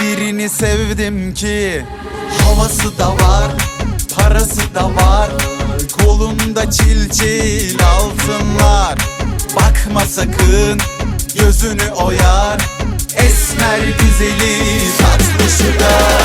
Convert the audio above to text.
Birini sevdim ki. Havası da var, parası da var. Kolunda çil çil altınlar. Bakma sakın, gözünü oyar. Esmer güzeli tatlı şugar